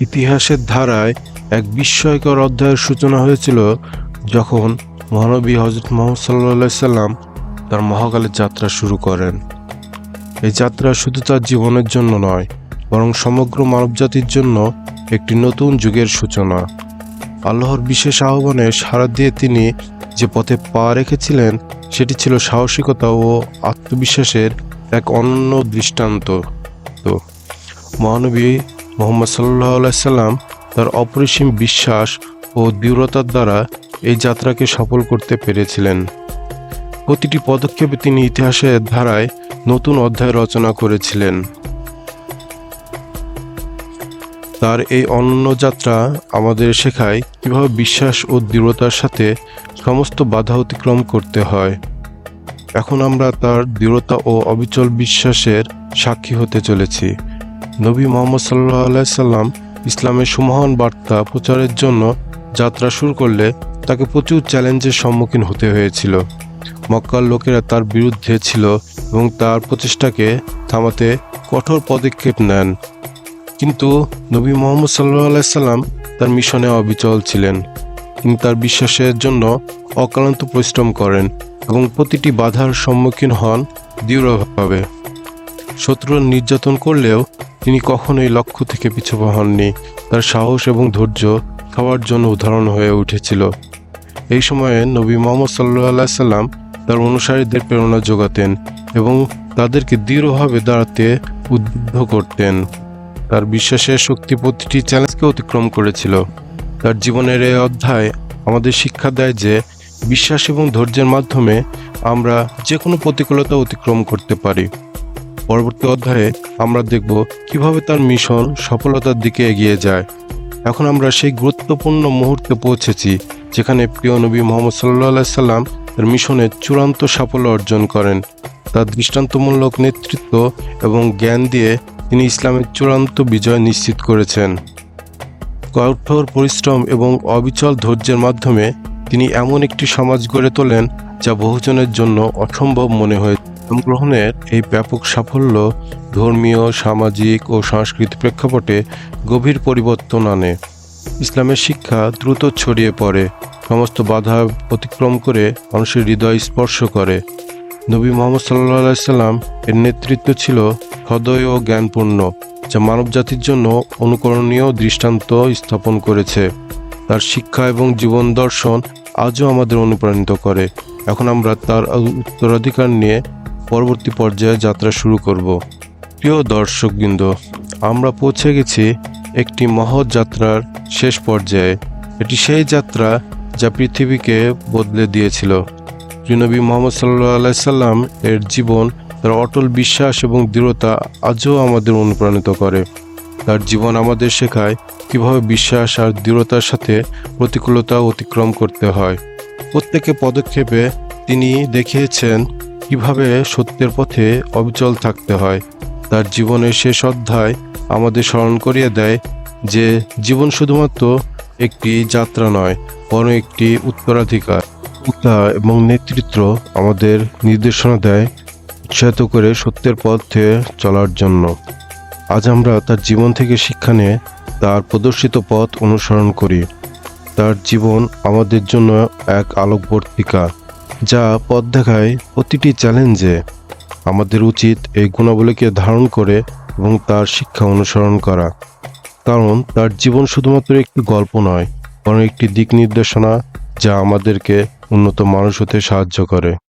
ইতিহাসের ধারায় এক বিস্ময়কর অধ্যায়ের সূচনা হয়েছিল যখন মহানবী হজরত মোহাম্মদ সাল্লা সাল্লাম তার মহাকালের যাত্রা শুরু করেন। এই যাত্রা শুধু তার জীবনের জন্য নয়, বরং সমগ্র মানবজাতির জন্য একটি নতুন যুগের সূচনা। আল্লাহর বিশেষ আহ্বানে সাড়া দিয়ে তিনি যে পথে পা রেখেছিলেন, সেটি ছিল সাহসিকতা ও আত্মবিশ্বাসের এক অনন্য দৃষ্টান্ত। তো মহানবী মোহাম্মদ সাল্লাহ সাল্লাম তার অপরিসীম বিশ্বাস ও দৃঢ়তার দ্বারা এই যাত্রাকে সফল করতে পেরেছিলেন। প্রতিটি পদক্ষেপে তিনি ইতিহাসের ধারায় নতুন অধ্যায় রচনা করেছিলেন। তার এই অনন্য যাত্রা আমাদের শেখায় কীভাবে বিশ্বাস ও দৃঢ়তার সাথে সমস্ত বাধা অতিক্রম করতে হয়। এখন আমরা তার দৃঢ়তা ও অবিচল বিশ্বাসের সাক্ষী হতে চলেছি। নবী মোহাম্মদ সাল্লাহ সাল্লাম ইসলামের সুমহান বার্তা প্রচারের জন্য যাত্রা শুরু করলে তাকে প্রচুর চ্যালেঞ্জের সম্মুখীন হতে হয়েছিল। মক্কার লোকেরা তার বিরুদ্ধে ছিল এবং তার প্রচেষ্টাকে থামাতে কঠোর পদক্ষেপ নেন। কিন্তু নবী মোহাম্মদ সাল্লাহ সাল্লাম তার মিশনে অবিচল ছিলেন। তিনি তার বিশ্বাসের জন্য অক্লান্ত পরিশ্রম করেন এবং প্রতিটি বাধার সম্মুখীন হন দৃঢ়ভাবে। শত্রুরা নির্যাতন করলেও তিনি কখনোই লক্ষ্য থেকে পিছু হননি। তার সাহস এবং ধৈর্য সবার জন্য উদাহরণ হয়ে উঠেছিল। এই সময়ে নবী মোহাম্মদ সাল্লাহ সাল্লাম তার অনুসারীদের প্রেরণা যোগাতেন এবং তাদেরকে দৃঢ়ভাবে দাঁড়াতে উদ্বুদ্ধ করতেন। তার বিশ্বাসের শক্তি প্রতিটি চ্যালেঞ্জকে অতিক্রম করেছিল। তার জীবনের এই অধ্যায় আমাদের শিক্ষা দেয় যে বিশ্বাস এবং ধৈর্যের মাধ্যমে আমরা যে কোনো প্রতিকূলতা অতিক্রম করতে পারি। পরবর্তী অধ্যায়ে আমরা দেখব কীভাবে তার মিশন সফলতার দিকে এগিয়ে যায়। এখন আমরা সেই গুরুত্বপূর্ণ মুহূর্তে পৌঁছেছি, যেখানে প্রিয় নবী মোহাম্মদ সাল্লাহ সাল্লাম তার মিশনের চূড়ান্ত সাফল্য অর্জন করেন। তার দৃষ্টান্তমূলক নেতৃত্ব এবং জ্ঞান দিয়ে তিনি ইসলামের চূড়ান্ত বিজয় নিশ্চিত করেছেন। কঠোর পরিশ্রম এবং অবিচল ধৈর্যের মাধ্যমে তিনি এমন একটি সমাজ গড়ে তোলেন যা বহুজনের জন্য অসম্ভব মনে গ্রহণের এই ব্যাপক সাফল্য ধর্মীয়, সামাজিক ও সাংস্কৃতিক প্রেক্ষাপটে গভীর পরিবর্তন আনে। ইসলামের শিক্ষা দ্রুত ছড়িয়ে পড়ে। সমস্ত বাধা অতিক্রম করে মানুষের হৃদয় স্পর্শ করে। নবী মোহাম্মদ সাল্লাহ সাল্লাম এর নেতৃত্ব ছিল সদয় ও জ্ঞানপূর্ণ, যা মানবজাতির জন্য অনুকরণীয় দৃষ্টান্ত স্থাপন করেছে। তার শিক্ষা এবং জীবন দর্শন আজও আমাদের অনুপ্রাণিত করে। এখন আমরা তার উত্তরাধিকার নিয়ে পরবর্তী পর্যায়ে যাত্রা শুরু করব। প্রিয় দর্শকবৃন্দ, আমরা পৌঁছে গেছি একটি মহৎ যাত্রার শেষ পর্যায়ে। এটি সেই যাত্রা যা পৃথিবীকে বদলে দিয়েছিল। নবী মোহাম্মদ সাল্লাহ সাল্লাম এর জীবন, তার অটল বিশ্বাস এবং দৃঢ়তা আজও আমাদের অনুপ্রাণিত করে। তার জীবন আমাদের শেখায় কীভাবে বিশ্বাস আর দৃঢ়তার সাথে প্রতিকূলতা অতিক্রম করতে হয়। প্রত্যেকে পদক্ষেপে তিনি দেখিয়েছেন কীভাবে সত্যের পথে অবিচল থাকতে হয়, তার জীবনের শেষ অধ্যায় আমাদের স্মরণ করিয়ে দেয় যে জীবন শুধুমাত্র একটি যাত্রা নয়, বরং একটি উত্তরাধিকার। উত্তা এবং নেতৃত্ব আমাদের নির্দেশনা দেয় উৎসাহিত করে সত্যের পথে চলার জন্য। আজ আমরা তার জীবন থেকে শিক্ষা নিয়ে তার প্রদর্শিত পথ অনুসরণ করি। তার জীবন আমাদের জন্য এক আলোকবর্তিকা। যা পথ দেখায় প্রতিটি চ্যালেঞ্জে আমাদের উচিত এই গুণাবলীকে ধারণ করে এবং তার শিক্ষা অনুসরণ করা। কারণ তার জীবন শুধুমাত্র একটি গল্প নয়, বরং একটি দিক নির্দেশনা যা আমাদেরকে উন্নত মানুষ হতে সাহায্য করে।